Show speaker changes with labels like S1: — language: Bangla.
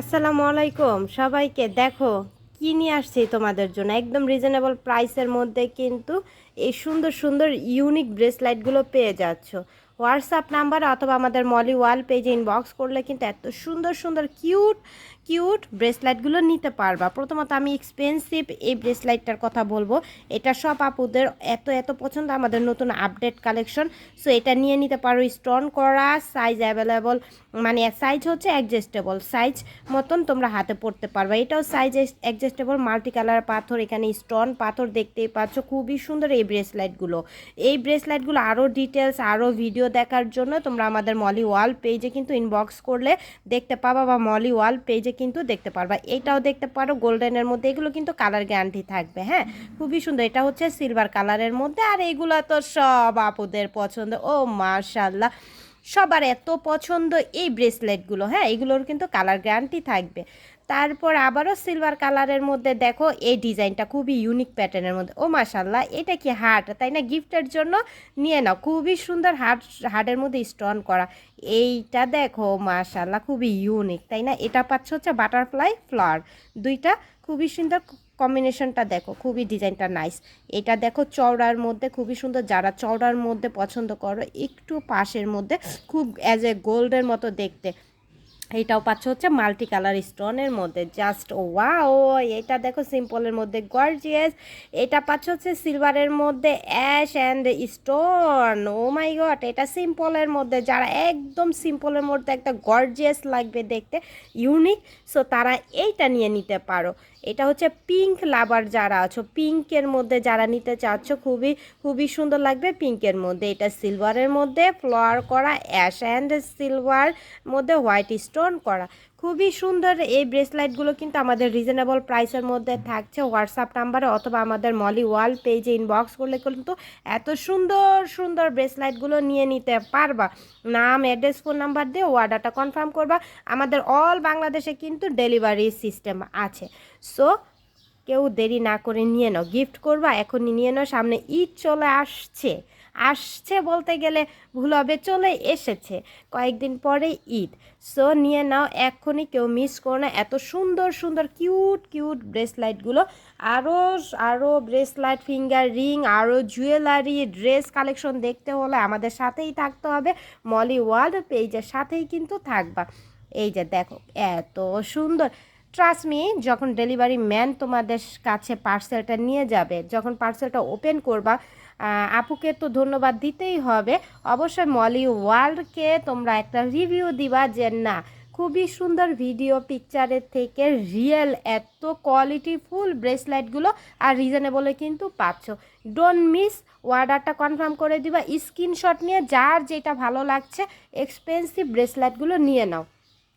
S1: আসসালামু আলাইকুম। সবাইকে দেখো, কি নিয়ে আসছি তোমাদের জন্য? একদম রিজনেবল প্রাইসের মধ্যে কিন্তু এই সুন্দর সুন্দর ইউনিক ব্রেসলাইটগুলো পেয়ে যাচ্ছ। হোয়াটসঅ্যাপ নাম্বার অথবা আমাদের মলি ওয়াল পেজে ইনবক্স করলে কিন্তু এত সুন্দর সুন্দর, কিউট কিউট ব্রেসলাইটগুলো নিতে পারবা। প্রথমত আমি এক্সপেন্সিভ এই ব্রেসলাইটটার কথা বলব। এটা সব আপুদের এত এত পছন্দ, আমাদের নতুন আপডেট কালেকশন সো এটা নিয়ে নিতে পারো স্টোন করা সাইজ অ্যাভেলেবল মানে সাইজ হচ্ছে অ্যাডজাস্টেবল সাইজ মতন তোমরা হাতে পড়তে পারবে। এটাও সাইজ অ্যাডজাস্টেবল মাল্টি কালার পাথর, এখানে স্টোন পাথর দেখতেই পাচ্ছ। খুবই সুন্দর এই ব্রেসলাইটগুলো এই ব্রেসলাইটগুলো আরও ডিটেলস আরও ভিডিও দেখার জন্য তোমরা আমাদের মলি ওয়াল পেজে কিন্তু ইনবক্স করলে দেখতে পাবা বা মলি ওয়াল পেজে কিন্তু দেখতে পারবা। এটাও দেখতে পারো গোল্ডেনের মধ্যে এগুলো কিন্তু কালার গ্যারান্টি থাকবে হ্যাঁ? খুবই সুন্দর, এটা হচ্ছে সিলভার কালারের মধ্যে, আর এগুলো তো সব আপুদের পছন্দ। ও মার্শাল্লাহ সবার এত পছন্দ এই ব্রেসলেটগুলো হ্যাঁ? এগুলোর কিন্তু কালার গ্যারান্টি থাকবে। তারপর আবারও সিলভার কালারের মধ্যে দেখো, এই ডিজাইনটা খুবই ইউনিক প্যাটার্নের মধ্যে। ও মাশাল্লাহ এটা কি হার্ট তাই না? গিফটের জন্য নিয়ে নাও। খুবই সুন্দর হার্ট হার্টের মধ্যে স্টোন করা। এইটা দেখো মাশাল্লাহ খুবই ইউনিক তাই না? এটা পাচ্ছ হচ্ছে বাটারফ্লাই ফ্লাওয়ার দুইটা খুবই সুন্দর কম্বিনেশনটা দেখো, খুবই ডিজাইনটা নাইস এটা দেখো চওড়ার মধ্যে, খুবই সুন্দর। যারা চওড়ার মধ্যে পছন্দ করো, একটু পাশের মধ্যে, খুব অ্যাজ এ গোল্ডের মতো দেখতে। এটাও পাচ্ছ হচ্ছে মাল্টি কালার স্টোনের মধ্যে। জাস্ট ওয়াও এটা দেখো সিম্পলের মধ্যে গর্জিয়াস এটা পাচ্ছ হচ্ছে সিলভারের মধ্যে ash and stone oh my god এটা সিম্পলের মধ্যে। যারা একদম সিম্পলের মধ্যে একটা গর্জিয়াস লাগবে দেখতে ইউনিক সো তারা এইটা নিয়ে নিতে পারো। এটা হচ্ছে পিঙ্ক লাভার যারা আছো পিঙ্কের মধ্যে যারা নিতে চাচ্ছ, খুবই খুবই সুন্দর লাগবে পিঙ্কের মধ্যে। এটা সিলভারের মধ্যে ফ্লোয়ার করা অ্যাশ অ্যান্ড সিলভার মধ্যে হোয়াইট স্টোন করা। খুবই সুন্দর এই ব্রেসলাইটগুলো কিন্তু আমাদের রিজনেবল প্রাইসের মধ্যে থাকছে। হোয়াটসঅ্যাপ নাম্বারে অথবা আমাদের মলি ওয়াল পেজে ইনবক্স করলে কিন্তু এত সুন্দর সুন্দর ব্রেসলাইটগুলো নিয়ে নিতে পারবা। নাম অ্যাড্রেস ফোন নাম্বার দিয়ে অর্ডারটা কনফার্ম করবা। আমাদের অল বাংলাদেশে কিন্তু ডেলিভারি সিস্টেম আছে। সো কেউ দেরি না করে নিয়ে নাও। গিফট করবা, এখনই নিয়ে নাও। সামনে ঈদ চলে আসছে। আসছে বলতে গেলে ভুল হবে, চলে এসেছে। কয়েকদিন পরে ঈদ। সো, নিয়ে নাও, এখনই কেউ মিস করো না। এত সুন্দর সুন্দর কিউট কিউট ব্রেসলাইটগুলো আরও আরও ব্রেসলাইট ফিঙ্গার রিং আরও জুয়েলারি ড্রেস কালেকশন দেখতে হলে আমাদের সাথেই থাকতে হবে। মলি ওয়ার্ল্ড পেজের সাথেই কিন্তু থাকবা। এই যে দেখো, এত সুন্দর। ট্রাস্ট মি যখন ডেলিভারি ম্যান তোমাদের কাছে পার্সেলটা নিয়ে যাবে, যখন পার্সেলটা ওপেন করবা আপুকে তো ধন্যবাদ দিতেই হবে। অবশ্যই মলি ওয়ার্ল্ডকে তোমরা একটা রিভিউ দিবা যে না, খুবই সুন্দর ভিডিও পিকচারের থেকে রিয়েল এত কোয়ালিটি ফুল ব্রেসলাইটগুলো আর রিজনেবলে কিন্তু পাচ্ছ। ডোন্ট মিস অর্ডারটা কনফার্ম করে দিবা স্ক্রিনশট নিয়ে যার যেটা ভালো লাগছে এক্সপেন্সিভ ব্রেসলাইটগুলো নিয়ে নাও।